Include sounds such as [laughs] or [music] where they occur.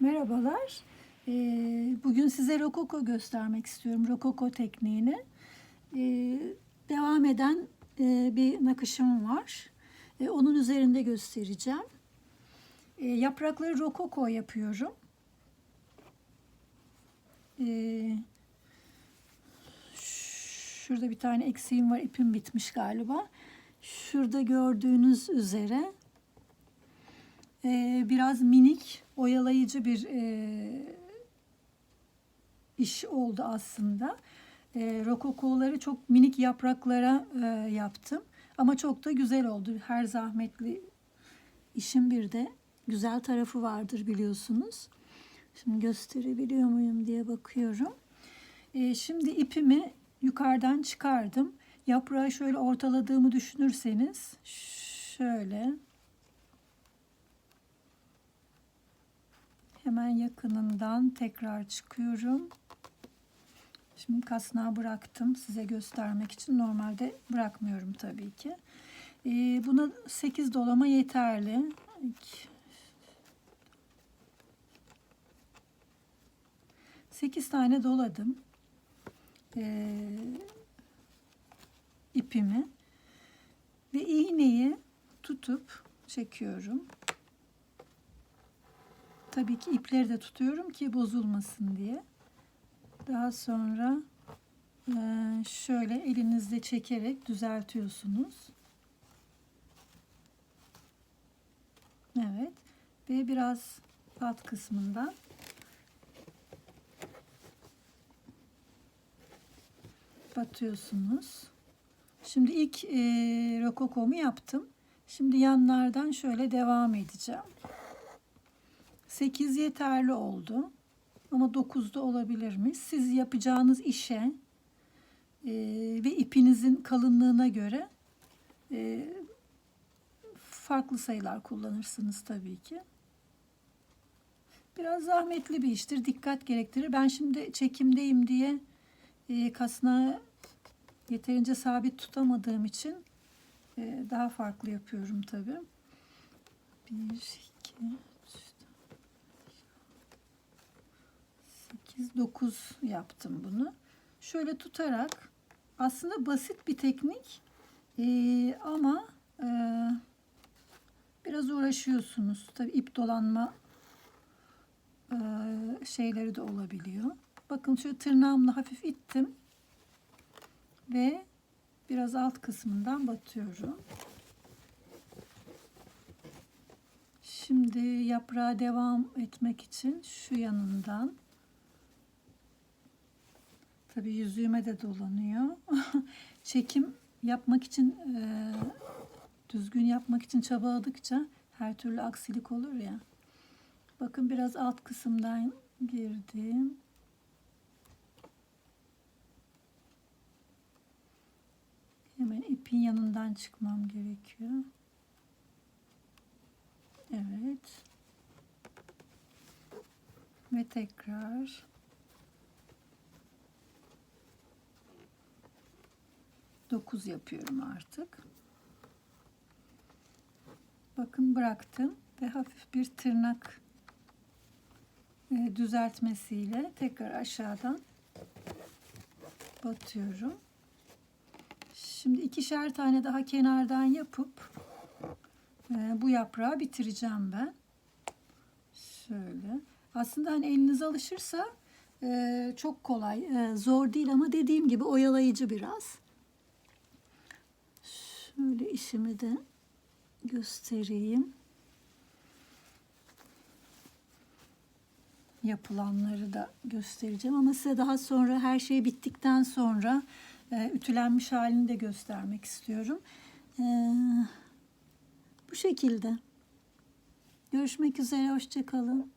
Merhabalar. Ee, Bugün size rokoko göstermek istiyorum. Rokoko tekniğini. Ee, Devam eden e, bir nakışım var. Ee, Onun üzerinde göstereceğim. Yaprakları rokoko yapıyorum. Şurada bir tane eksiğim var. İpim bitmiş galiba. Şurada gördüğünüz üzere e, biraz minik, oyalayıcı bir e, iş oldu aslında. E, rokokoları çok minik yapraklara e, yaptım. Ama çok da güzel oldu. Her zahmetli işin bir de güzel tarafı vardır biliyorsunuz. Şimdi gösterebiliyor muyum diye bakıyorum. E, şimdi ipimi yukarıdan çıkardım. Yaprağı şöyle ortaladığımı düşünürseniz şöyle hemen yakınından tekrar çıkıyorum. Şimdi kasnağı bıraktım size göstermek için. Normalde bırakmıyorum tabii ki. Ee, buna 8 dolama yeterli. 8 tane doladım. Ee, ipimi ve iğneyi tutup çekiyorum. Tabii ki ipleri de tutuyorum ki bozulmasın diye. Daha sonra eee, şöyle elinizle çekerek düzeltiyorsunuz. Evet. Ve biraz alt kısmından batıyorsunuz. Şimdi ilk eee rokokomu yaptım. Şimdi yanlardan şöyle devam edeceğim. 8 yeterli oldu. Ama 9 da olabilir mi? Siz yapacağınız işe e, ve ipinizin kalınlığına göre e, farklı sayılar kullanırsınız tabii ki. Biraz zahmetli bir iştir. Dikkat gerektirir. Ben şimdi çekimdeyim diye e, kasnağı yeterince sabit tutamadığım için e, daha farklı yapıyorum tabii. 1, 2, 8, 9 yaptım bunu. Şöyle tutarak aslında basit bir teknik Ee, ama e, biraz uğraşıyorsunuz. Tabii ip dolanma e, şeyleri de olabiliyor. Bakın şöyle tırnağımla hafif ittim ve biraz alt kısmından batıyorum. Şimdi yaprağa devam etmek için şu yanından Tabii yüzüğüme de dolanıyor. [laughs] Çekim yapmak için e, düzgün yapmak için çabaladıkça her türlü aksilik olur ya. Bakın biraz alt kısımdan girdim. Hemen ipin yanından çıkmam gerekiyor. Evet. Ve tekrar 9 yapıyorum artık. Bakın bıraktım ve hafif bir tırnak e, düzeltmesiyle tekrar aşağıdan batıyorum. Şimdi ikişer tane daha kenardan yapıp e, bu yaprağı bitireceğim ben. Şöyle. Aslında hani eliniz alışırsa e, çok kolay, zor değil ama dediğim gibi oyalayıcı biraz. Şöyle işimi de göstereyim. Yapılanları da göstereceğim ama size daha sonra her şey bittikten sonra e, ütülenmiş halini de göstermek istiyorum. E, bu şekilde. Görüşmek üzere, hoşçakalın.